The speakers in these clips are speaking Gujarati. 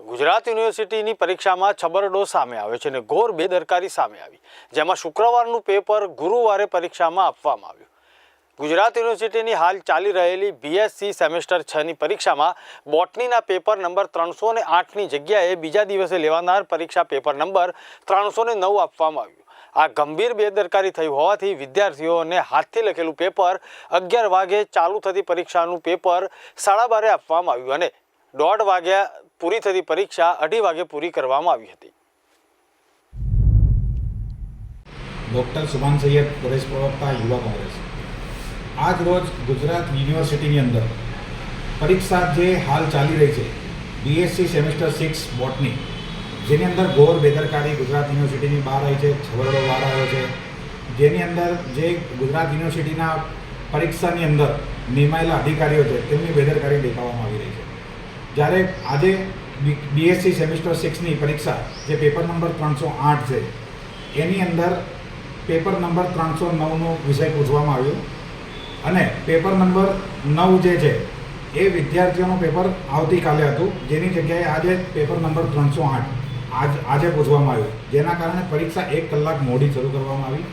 ગુજરાત યુનિવર્સિટીની પરીક્ષામાં છબરડો સામે આવ્યો છે અને ઘોર બેદરકારી સામે આવી. જેમાં શુક્રવારનું પેપર ગુરુવારે પરીક્ષામાં આપવામાં આવ્યું. ગુજરાત યુનિવર્સિટીની હાલ ચાલી રહેલી બીએસસી સેમેસ્ટર છની પરીક્ષામાં બોટનીના પેપર નંબર ત્રણસો ને આઠની જગ્યાએ બીજા દિવસે લેવાનાર પરીક્ષા પેપર નંબર ત્રણસો ને નવ આપવામાં આવ્યું. આ ગંભીર બેદરકારી થઈ હોવાથી વિદ્યાર્થીઓને હાથથી લખેલું પેપર અગિયાર વાગે ચાલુ થતી પરીક્ષાનું પેપર સાડા બારે આપવામાં આવ્યું અને દોઢ વાગ્યા પૂરી થતી પરીક્ષા અઢી વાગે પૂરી કરવામાં આવી હતી. ડૉક્ટર સુભાન સૈયદ પ્રદેશ પ્રવક્તા યુવા કોંગ્રેસ. આજ રોજ ગુજરાત યુનિવર્સિટીની અંદર પરીક્ષા જે હાલ ચાલી રહી છે બીએસસી સેમેસ્ટર સિક્સ બોટની, જેની અંદર ઘોર બેદરકારી ગુજરાત યુનિવર્સિટીની બહાર આવી છે છવરડો બહાર આવ્યો છે. જેની અંદર જે ગુજરાત યુનિવર્સિટીના પરીક્ષાની અંદર નિમાયેલા અધિકારીઓ છે, તેમની બેદરકારી દેખાવામાં આવી રહી છે. જ્યારે આજે બીએસસી સેમેસ્ટર સિક્સની પરીક્ષા, જે પેપર નંબર ત્રણસો આઠ છે, એની અંદર પેપર નંબર ત્રણસો નવનો વિષય પૂછવામાં આવ્યો અને પેપર નંબર નવ જે છે, એ વિદ્યાર્થીઓનું પેપર આવતીકાલે હતું. જેની જગ્યાએ આજે પેપર નંબર ત્રણસો આઠ આજ આજે પૂછવામાં આવ્યું. જેના કારણે પરીક્ષા એક કલાક મોડી શરૂ કરવામાં આવી.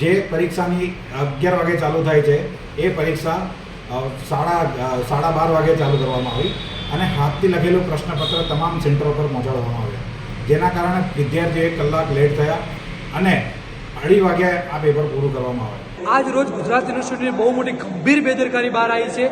જે પરીક્ષાની અગિયાર વાગે ચાલુ થાય છે, એ પરીક્ષા સાડા સાડા બાર વાગે ચાલુ કરવામાં આવી. અને હાથથી લખેલું પ્રશ્નપત્ર તમામ સેન્ટરો પર પહોંચાડવામાં આવ્યા. જેના કારણે વિદ્યાર્થીઓ એક કલાક લેટ થયા અને અઢી વાગ્યા આ પેપર પૂરું કરવામાં આવે આજ રોજ ગુજરાત યુનિવર્સિટીની બહુ મોટી ગંભીર બેદરકારી બહાર આવી છે.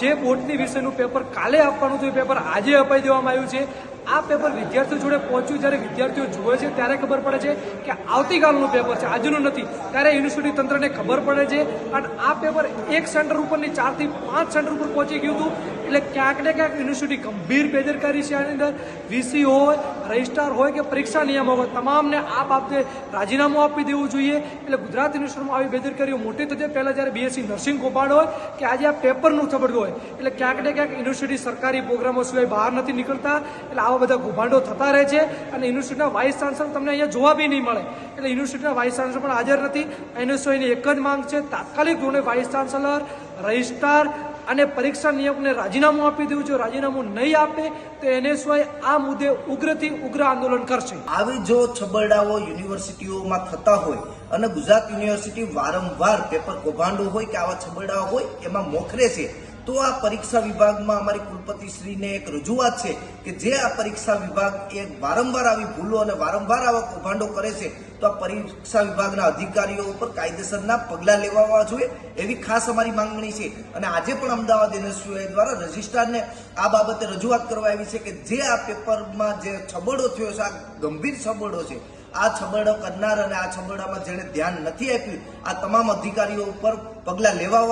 જે બોર્ડની વિષયનું પેપર કાલે આપવાનું હતું એ પેપર આજે અપાઈ દેવામાં આવ્યું છે. આ પેપર વિદ્યાર્થીઓ જોડે પહોંચ્યું, જ્યારે વિદ્યાર્થીઓ જુએ છે, ત્યારે ખબર પડે છે કે આવતીકાલનું પેપર છે. આજનું નથી. ત્યારે યુનિવર્સિટી તંત્રને ખબર પડે છે. અને આ પેપર એક સેન્ટર ઉપરની ચારથી પાંચ સેન્ટર ઉપર પહોંચી ગયું હતું. એટલે ક્યાંક ને ક્યાંક યુનિવર્સિટી ગંભીર બેદરકારી છે આની અંદર. વીસી હોય, રજિસ્ટ્રાર હોય કે પરીક્ષા નિયામક હોય, તમામને આ બાબતે રાજીનામું આપી દેવું જોઈએ. એટલે ગુજરાત યુનિવર્સિટીમાં આવી બેદરકારીઓ મોટી થતી પહેલાં જ્યારે બીએસસી નર્સિંગ કૌભાંડ હોય, કે આજે આ પેપરનું છબડતું હોય. એટલે ક્યાંક ને ક્યાંક યુનિવર્સિટી સરકારી પ્રોગ્રામો સિવાય બહાર નથી નીકળતા. એટલે આવા બધા કૌભાંડો થતા રહે છે અને યુનિવર્સિટીના વાઇસ ચાન્સલર તમને અહીંયા જોવા બી નહીં મળે. એટલે યુનિવર્સિટીના વાઇસ ચાન્સલર પણ હાજર નથી. એનએસઓની એક જ માંગ છે, તાત્કાલિક ધોરણે વાઇસ ચાન્સલર રજિસ્ટ્રાર અને પરીક્ષા નિયોગને રાજીનામું આપી દેવું છે. રાજીનામું નહીં આપે તો એને સિવાય આ મુદ્દે ઉગ્રથી ઉગ્ર આંદોલન કરશે. આવી જો છબરડાઓ યુનિવર્સિટીઓમાં થતા હોય અને ગુજરાત યુનિવર્સિટી વારંવાર પેપર કૌભાંડો હોય કે આવા છબરડાઓ હોય, એમાં મોખરે છે. તો આ પરીક્ષા વિભાગમાં અમારી કુલપતિશ્રીને એક રજૂઆત છે કે જે આ પરીક્ષા વિભાગ એ વારંવાર આવી ભૂલો અને વારંવાર આવા કૌભાંડો કરે છે, તો આ પરીક્ષા વિભાગના અધિકારીઓ ઉપર કાયદેસરના પગલાં લેવા જોઈએ એવી ખાસ અમારી માંગણી છે. અને આજે પણ અમદાવાદ યુનિવર્સિટી દ્વારા રજિસ્ટ્રારને આ બાબતે રજૂઆત કરવા આવી છે કે જે આ પેપરમાં જે છબડો થયો છે, આ ગંભીર છબડો છે, આ છબડો કરનાર અને આ છબડામાં જેણે ધ્યાન નથી આપ્યું, આ તમામ અધિકારીઓ ઉપર પગલાં લેવા